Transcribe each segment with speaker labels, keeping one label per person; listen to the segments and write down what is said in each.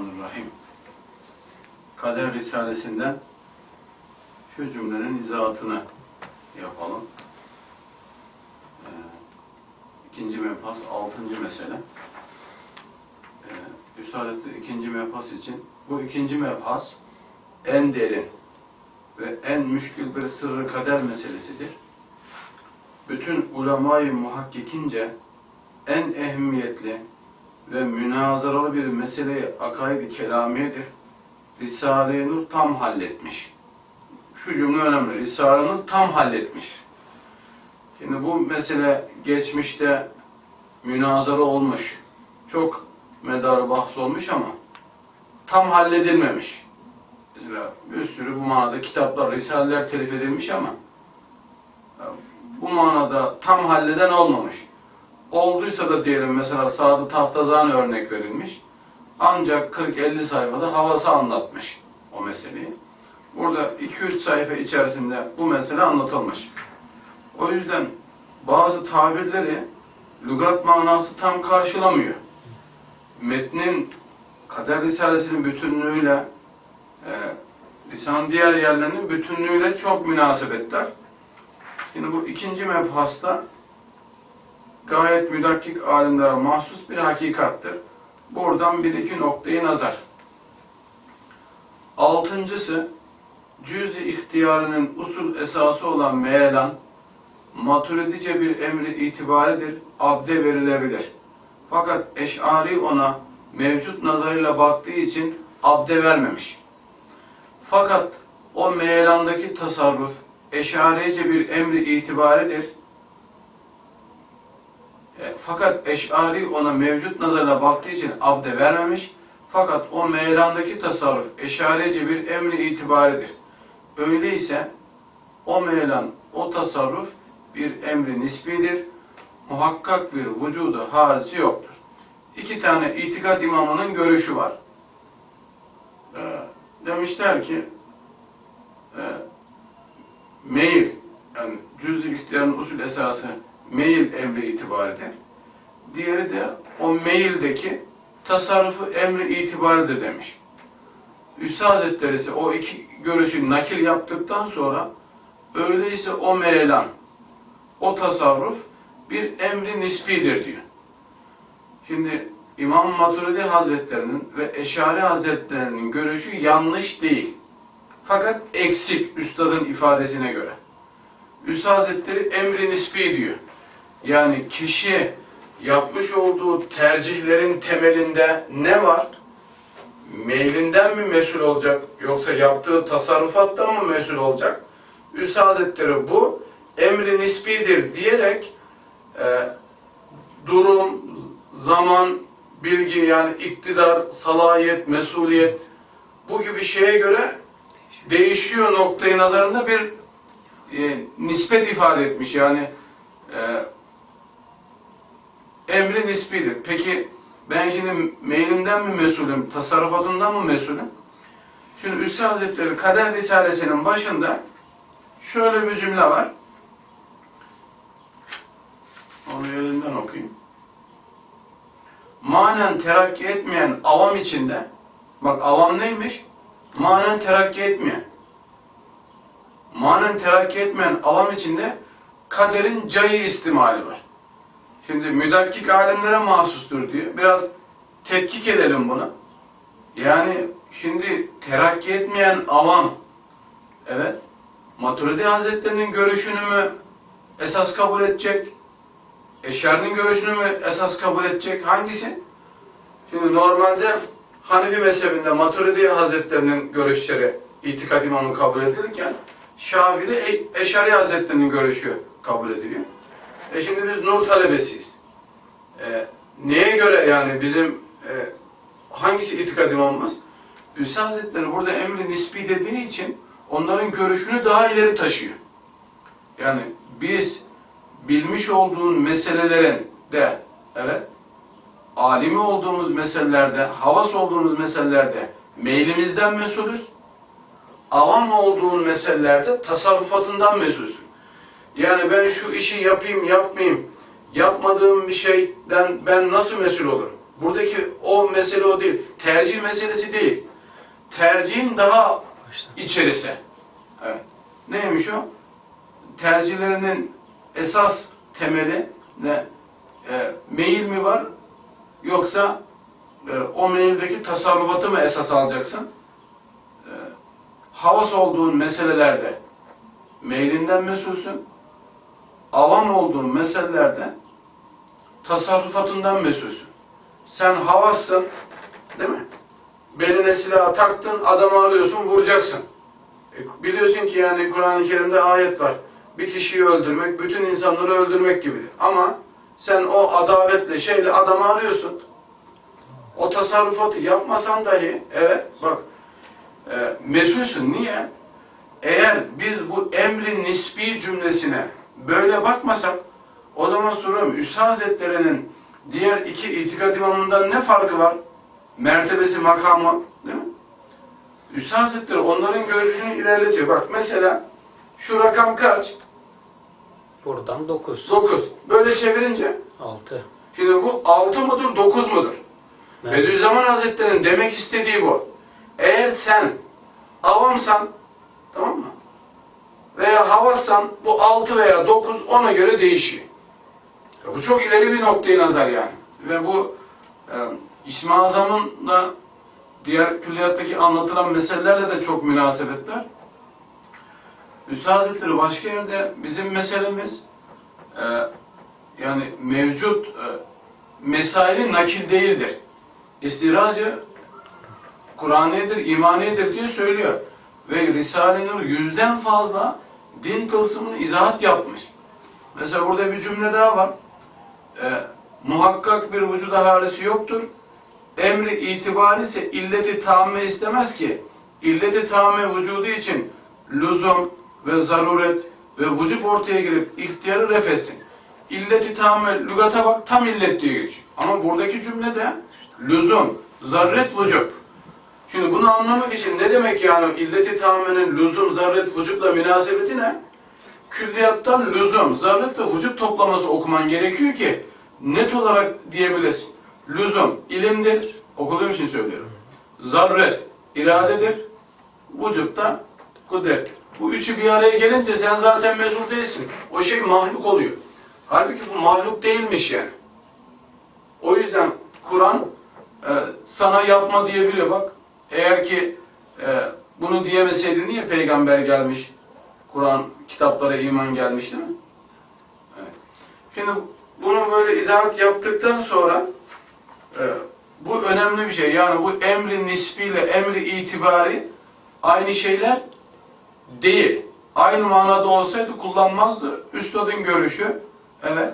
Speaker 1: Bismillahirrahmanirrahim. Kader Risalesinden şu cümlenin izahatını yapalım. Ee, ikinci mebhas, altıncı mesele. Ee, Üstadetli ikinci mebhas için, bu ikinci mebhas en derin ve en müşkül bir sırrı kader meselesidir. Bütün ulemayı muhakkikince en ehemmiyetli ve münazaralı bir meseleyi akaid-i kelamiyedir. Risale-i Nur tam halletmiş. Şu cümle önemli. Risale-i Nur tam halletmiş. Şimdi bu mesele geçmişte münazara olmuş. Çok medarı bahs olmuş ama tam halledilmemiş. Mesela bir sürü bu manada kitaplar, risaleler telif edilmiş ama bu manada tam halleden olmamış olduysa da diyelim mesela Sadı Taftazan örnek verilmiş. Ancak 40-50 sayfada havası anlatmış o meseleyi. Burada 2-3 sayfa içerisinde bu mesele anlatılmış. O yüzden bazı tabirleri lügat manası tam karşılamıyor. Metnin Kader Risalesi'nin bütünlüğüyle e, lisan diğer yerlerinin bütünlüğüyle çok münasebetler. Şimdi bu ikinci mebhasta gayet müdakkik alimlere mahsus bir hakikattır. Buradan bir iki noktayı nazar. Altıncısı, cüz-i ihtiyarının usul esası olan meyelan, maturidice bir emri itibaridir, abde verilebilir. Fakat eş'ari ona mevcut nazarıyla baktığı için abde vermemiş. Fakat o meyelandaki tasarruf, eşarice bir emri itibaridir, fakat Eş'ari ona mevcut nazarına baktığı için abde vermemiş. Fakat o meylandaki tasarruf eşareci bir emri itibaridir. Öyleyse o meylan, o tasarruf bir emri nisbidir. Muhakkak bir vücudu harisi yoktur. İki tane itikat imamının görüşü var. E, demişler ki e, meyil, yani cüz-i ihtiyarın usul esası meyil emri itibaridir. Diğeri de o meyildeki tasarrufu emri itibaridir demiş. Üstad Hazretleri ise o iki görüşü nakil yaptıktan sonra öyleyse o meylan, o tasarruf bir emri nisbidir diyor. Şimdi İmam Maturidi Hazretlerinin ve Eşari Hazretlerinin görüşü yanlış değil. Fakat eksik üstadın ifadesine göre. Üstad Hazretleri emri nisbi diyor. Yani kişi yapmış olduğu tercihlerin temelinde ne var? Meylinden mi mesul olacak yoksa yaptığı tasarrufattan mı mesul olacak? Üstad Hazretleri bu emri nisbidir diyerek e, durum, zaman, bilgi yani iktidar, salahiyet, mesuliyet bu gibi şeye göre değişiyor noktayı nazarında bir e, nispet ifade etmiş. Yani e, emri nisbidir. Peki ben şimdi meylimden mi mesulüm, tasarrufatından mı mesulüm? Şimdi Üstad Hazretleri Kader Risalesi'nin başında şöyle bir cümle var. Onu elinden okuyayım. Manen terakki etmeyen avam içinde, bak avam neymiş? Manen terakki etmeyen. Manen terakki etmeyen avam içinde kaderin cayı istimali var. Şimdi müdakkik alimlere mahsustur diyor. Biraz tetkik edelim bunu. Yani şimdi terakki etmeyen avam, evet, Maturidi Hazretleri'nin görüşünü mü esas kabul edecek? Eşar'ın görüşünü mü esas kabul edecek? Hangisi? Şimdi normalde Hanefi mezhebinde Maturidi Hazretleri'nin görüşleri itikad imamı kabul edilirken Şafii'de Eşari Hazretleri'nin görüşü kabul ediliyor. E şimdi biz nur talebesiyiz. E, neye göre yani bizim e, hangisi itikad imamımız? Üstad Hazretleri burada emri nispi dediği için onların görüşünü daha ileri taşıyor. Yani biz bilmiş olduğun meselelerin de evet alimi olduğumuz meselelerde, havas olduğumuz meselelerde meylimizden mesulüz. Avam olduğun meselelerde tasarrufatından mesulsün. Yani ben şu işi yapayım, yapmayayım, yapmadığım bir şeyden ben nasıl mesul olurum? Buradaki o mesele o değil. Tercih meselesi değil. Tercihin daha içerisi. Evet. Neymiş o? Tercihlerinin esas temeli ne? E, meyil mi var? Yoksa e, o meyildeki tasarrufatı mı esas alacaksın? E, havas olduğun meselelerde meylinden mesulsün. Avam olduğun meselelerde tasarrufatından mesulsün. Sen havassın, değil mi? Beline silah taktın, adamı alıyorsun, vuracaksın. E, biliyorsun ki yani Kur'an-ı Kerim'de ayet var. Bir kişiyi öldürmek, bütün insanları öldürmek gibidir. Ama sen o adavetle, şeyle adamı arıyorsun. O tasarrufatı yapmasan dahi, evet bak, e, mesulsün. Niye? Eğer biz bu emrin nisbi cümlesine böyle bakmasak, o zaman soruyorum, Üstad Hazretleri'nin diğer iki itikad imamından ne farkı var? Mertebesi, makamı, değil mi? Üstad Hazretleri onların görüşünü ilerletiyor. Bak mesela şu rakam kaç?
Speaker 2: Buradan 9.
Speaker 1: 9. Böyle çevirince
Speaker 2: 6.
Speaker 1: şimdi bu 6 mudur 9 mudur?
Speaker 2: Evet.
Speaker 1: Bediüzzaman Hazretleri'nin demek istediği bu. Eğer sen avamsan tamam mı? Veya havassan bu 6 veya 9 ona göre değişiyor. Ya bu çok ileri bir noktayı nazar yani. Ve bu e, İsmi Azam'ın da diğer külliyattaki anlatılan meselelerle de çok münasebetler. Üstad başka yerde bizim meselemiz e, yani mevcut e, mesaili nakil değildir. İstiracı Kur'aniyedir, imaniyedir diye söylüyor. Ve Risale-i Nur yüzden fazla din tılsımını izahat yapmış. Mesela burada bir cümle daha var. Ee, muhakkak bir vücuda harisi yoktur. Emri itibari ise illeti tamme istemez ki. İlleti tamme vücudu için lüzum ve zaruret ve vücut ortaya girip ihtiyarı refetsin. İlleti tamme lügata bak tam illet diye geçiyor. Ama buradaki cümlede lüzum, zaruret, vücut. Şimdi bunu anlamak için ne demek yani illeti tamenin lüzum, zaruret, vücutla münasebeti ne? Külliyattan lüzum, zaruret ve vücut toplaması okuman gerekiyor ki net olarak diyebilesin. Lüzum ilimdir, okuduğum için söylüyorum. Zaruret iradedir, vücut da kudret. Bu üçü bir araya gelince sen zaten mesul değilsin. O şey mahluk oluyor. Halbuki bu mahluk değilmiş yani. O yüzden Kur'an e, sana yapma diyebiliyor bak. Eğer ki e, bunu diyemeseydi niye peygamber gelmiş? Kur'an kitaplara iman gelmiş değil mi? Evet. Şimdi bunu böyle izahat yaptıktan sonra e, bu önemli bir şey. Yani bu emri nisbiyle emri itibari aynı şeyler değil. Aynı manada olsaydı kullanmazdı. Üstadın görüşü evet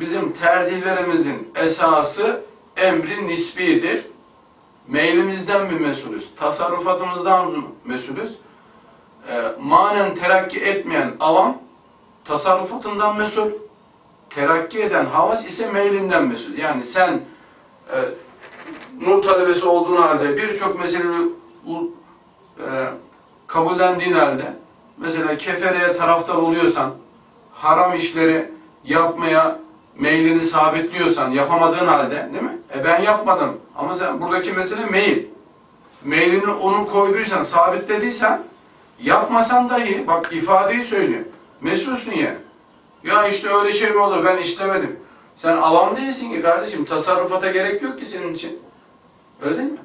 Speaker 1: bizim tercihlerimizin esası emri nisbidir. Meylimizden bir mesulüz. Tasarrufatımızdan mesulüz. E, manen terakki etmeyen avam tasarrufatından mesul. Terakki eden havas ise meylinden mesul. Yani sen e, nur talebesi olduğun halde birçok meseleyi e, kabullendiğin halde mesela kefereye taraftar oluyorsan haram işleri yapmaya meylini sabitliyorsan yapamadığın halde değil mi? E ben yapmadım. Ama sen buradaki mesele meyil. Meylini onun koyduysan, sabitlediysen yapmasan dahi bak ifadeyi söylüyor. Mesulsün yani. Ya işte öyle şey mi olur ben işlemedim. Sen avam değilsin ki kardeşim. Tasarrufata gerek yok ki senin için. Öyle değil mi?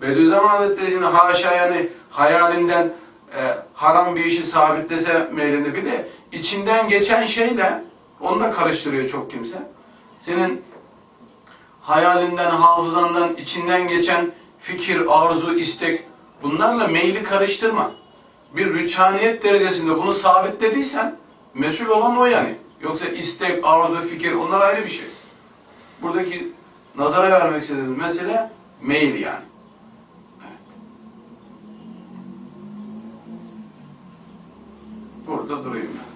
Speaker 1: Bediüzzaman Hazretleri'nin haşa yani hayalinden e, haram bir işi sabitlese meylinde bir de içinden geçen şeyle onu da karıştırıyor çok kimse. Senin hayalinden, hafızandan, içinden geçen fikir, arzu, istek bunlarla meyli karıştırma. Bir rüçhaniyet derecesinde bunu sabitlediysen mesul olan o yani. Yoksa istek, arzu, fikir onlar ayrı bir şey. Buradaki nazara vermek istediğimiz mesele meyil yani. Evet. Burada durayım ben.